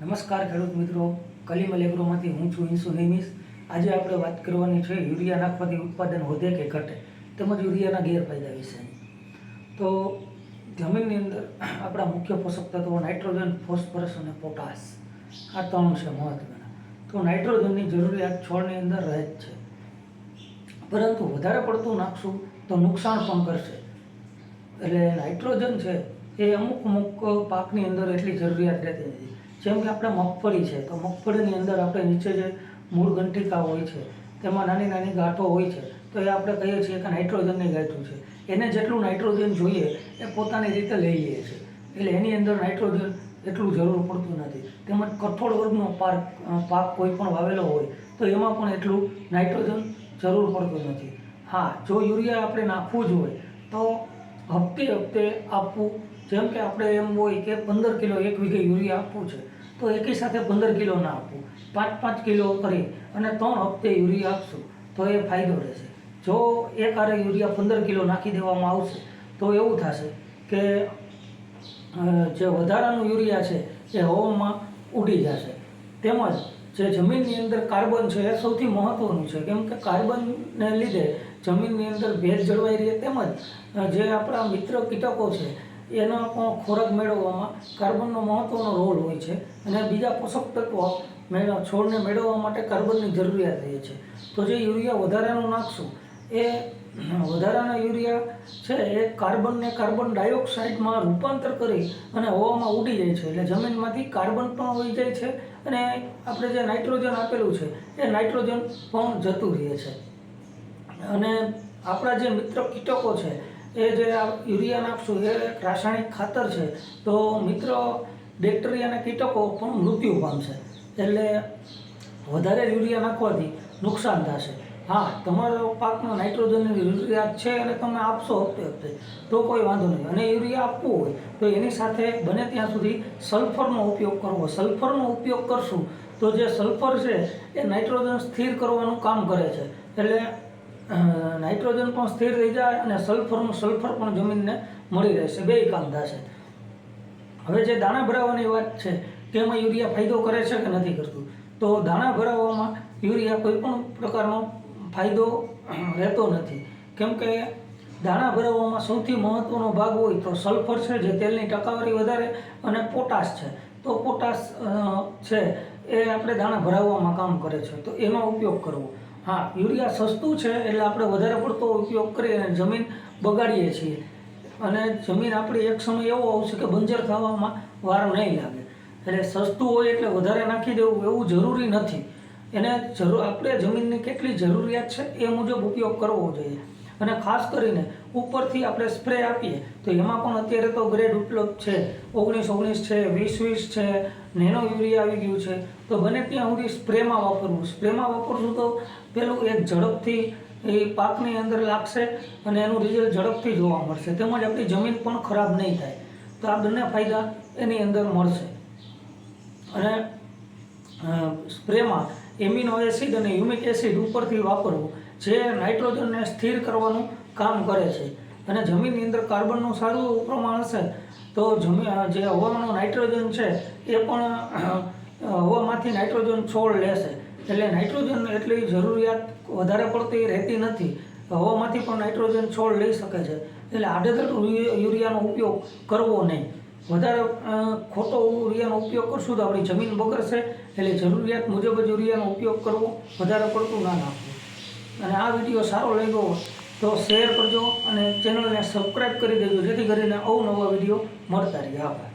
નમસ્કાર ખેડૂત મિત્રો. કલીમલ એગ્રોમાંથી હું છું ઇન્સુ નિમિસ આજે આપણે વાત કરવાની છે યુરિયા નાખવાથી ઉત્પાદન વધે કે ઘટે? તેમજ યુરિયાના ગેરફાયદા વિશેની. તો જમીનની અંદર આપણા મુખ્ય પોષક તત્વો નાઇટ્રોજન, ફોસ્ફરસ અને પોટાશ. આ ત્રણ છે મહત્ત્વના તો નાઇટ્રોજનની જરૂરિયાત છોડની અંદર રહે જ છે. પરંતુ વધારે પડતું નાખશું તો નુકસાન પણ કરશે. એટલે નાઇટ્રોજન છે એ અમુક અમુક પાકની અંદર એટલી જરૂરિયાત રહેતી નથી. જેમ કે આપણે મગફળી છે, તો મગફળીની અંદર આપણે નીચે જે મૂળ ગંઠિકા હોય છે, તેમાં નાની નાની ગાંઠો હોય છે, તો એ આપણે કહીએ છીએ કે નાઇટ્રોજનની ગાંઠું છે. એને જેટલું નાઇટ્રોજન જોઈએ, એ પોતાની રીતે લઈ લે છે. એટલે એની અંદર નાઇટ્રોજન એટલું જરૂર પડતું નથી. તેમજ કઠોળ વર્ગનો પાક પાક કોઈ પણ વાવેલો હોય, તો એમાં પણ એટલું નાઇટ્રોજન જરૂર પડતું નથી. હા, જો યુરિયા આપણે નાખવું જ હોય, તો હપ્તે હપ્તે આપવું. જેમ કે આપણે એમ હોય કે પંદર કિલો એક વીઘે યુરિયા આપવું છે, તો એકી સાથે પંદર કિલો ના આપવું. પાંચ પાંચ કિલો કરી અને ત્રણ હપ્તે યુરિયા આપશું, તો એ ફાયદો રહેશે. જો એક આરે યુરિયા પંદર કિલો નાખી દેવામાં આવશે, તો એવું થશે કે જે વધારાનું યુરિયા છે, એ હવામાં ઉડી જશે. તેમજ જે જમીનની અંદર કાર્બન છે એ સૌથી મહત્ત્વનું છે. કેમ કે કાર્બનને લીધે જમીનની અંદર ભેજ જળવાઈ રહે તેમજ જે આપણા મિત્ર કીટકો છે, એનો પણ ખોરાક મેળવવામાં કાર્બનનો મહત્ત્વનો રોલ હોય છે અને બીજા પોષક તત્વો છોડને મેળવવા માટે કાર્બનની જરૂરિયાત રહે છે. તો જે યુરિયા વધારાનું નાખશું એ વધારાના યુરિયા છે એ કાર્બનને કાર્બન ડાયોક્સાઇડમાં રૂપાંતર કરી અને હવામાં ઉડી જાય છે. એટલે જમીનમાંથી કાર્બન પણ હોઈ જાય છે અને આપણે જે નાઇટ્રોજન આપેલું છે, એ નાઇટ્રોજન પણ જતું રહે છે. અને આપણા જે મિત્ર કીટકો છે, એ જે યુરિયા નાખશું, એ રાસાયણિક ખાતર છે, તો મિત્ર બેક્ટેરિયાના કીટકો પણ મૃત્યુ પામશે. એટલે વધારે યુરિયા નાખવાથી નુકસાન થશે. હા, તમારો પાકમાં નાઇટ્રોજનની યુરિયા છે અને તમે આપશો હપ્તે હપ્તે. તો કોઈ વાંધો નહીં. અને યુરિયા આપવું હોય, તો એની સાથે બને ત્યાં સુધી સલ્ફરનો ઉપયોગ કરવો. સલ્ફરનો ઉપયોગ કરશું તો જે સલ્ફર છે, એ નાઇટ્રોજન સ્થિર કરવાનું કામ કરે છે. એટલે નાઇટ્રોજન પણ સ્થિર રહી જાય અને સલ્ફરનું, સલ્ફર પણ જમીનને મળી રહેશે. બે કામ થશે. હવે જે દાણા ભરાવાની વાત છે એમાં યુરિયા ફાયદો કરે છે કે નથી કરતું? તો દાણા ભરાવવામાં યુરિયા કોઈ પણ પ્રકારનો ફાયદો રહેતો નથી. કેમ કે દાણા ભરાવવામાં સૌથી મહત્ત્વનો ભાગ હોય તો સલ્ફર છે, જે તેલની ટકાવારી વધારે અને પોટાશ છે. તો પોટાશ છે, એ આપણે દાણા ભરાવવામાં કામ કરે છે. તો એનો ઉપયોગ કરવો. હા, યુરિયા સસ્તું છે એટલે આપણે વધારે પડતો ઉપયોગ કરી અને જમીન બગાડીએ છીએ. અને જમીન આપણી એક સમય એવો આવશે કે બંજર થવામાં વાર નહીં લાગે. એટલે સસ્તું હોય એટલે વધારે નાખી દેવું એવું જરૂરી નથી. એને જરૂર, આપણે જમીનની કેટલી જરૂરિયાત છે એ મુજબ ઉપયોગ કરવો જોઈએ. અને ખાસ કરીને ઉપરથી આપણે સ્પ્રે આપીએ, તો એમાં પણ અત્યારે તો ગ્રેડ ઉપલબ્ધ છે. ઓગણીસ ઓગણીસ છે, વીસ વીસ છે, નેનો યુરિયા આવી ગયું છે. તો બને ત્યાં સુધી સ્પ્રેમાં વાપરવું. સ્પ્રેમાં વાપરશું તો પેલું એક ઝડપથી એ પાકની અંદર લાગશે અને એનું રિઝલ્ટ ઝડપથી જોવા મળશે. તેમજ આપણી જમીન પણ ખરાબ નહીં થાય. તો આ બંને ફાયદા એની અંદર મળશે. અને સ્પ્રેમાં એમિનો એસિડ અને હ્યુમિક એસિડ ઉપરથી વાપરવું, જે નાઇટ્રોજનને સ્થિર કરવાનું કામ કરે છે. અને જમીનની અંદર કાર્બનનું સારું પ્રમાણ હશે, તો જમી જે હવાનું નાઇટ્રોજન છે, એ પણ હવામાંથી નાઇટ્રોજન છોડ લેશે. એટલે નાઇટ્રોજન એટલી જરૂરિયાત વધારે પડતી રહેતી નથી. હવામાંથી પણ નાઇટ્રોજન છોડ લઈ શકે છે. એટલે આડેધડ યુરિયાનો ઉપયોગ કરવો નહીં. વધારે ખોટો યુરિયાનો ઉપયોગ કરશું તો આપણી જમીન બગડશે. એટલે જરૂરિયાત મુજબ જ યુરિયાનો ઉપયોગ કરવો વધારે પડતું ના નાખવું અને આ વીડિયો સારો લાગ્યો તો શેર કરજો અને ચેનલને સબસ્ક્રાઈબ કરી દેજો, જેથી કરીને અવનવા વીડિયો મળતા રહે. આભાર.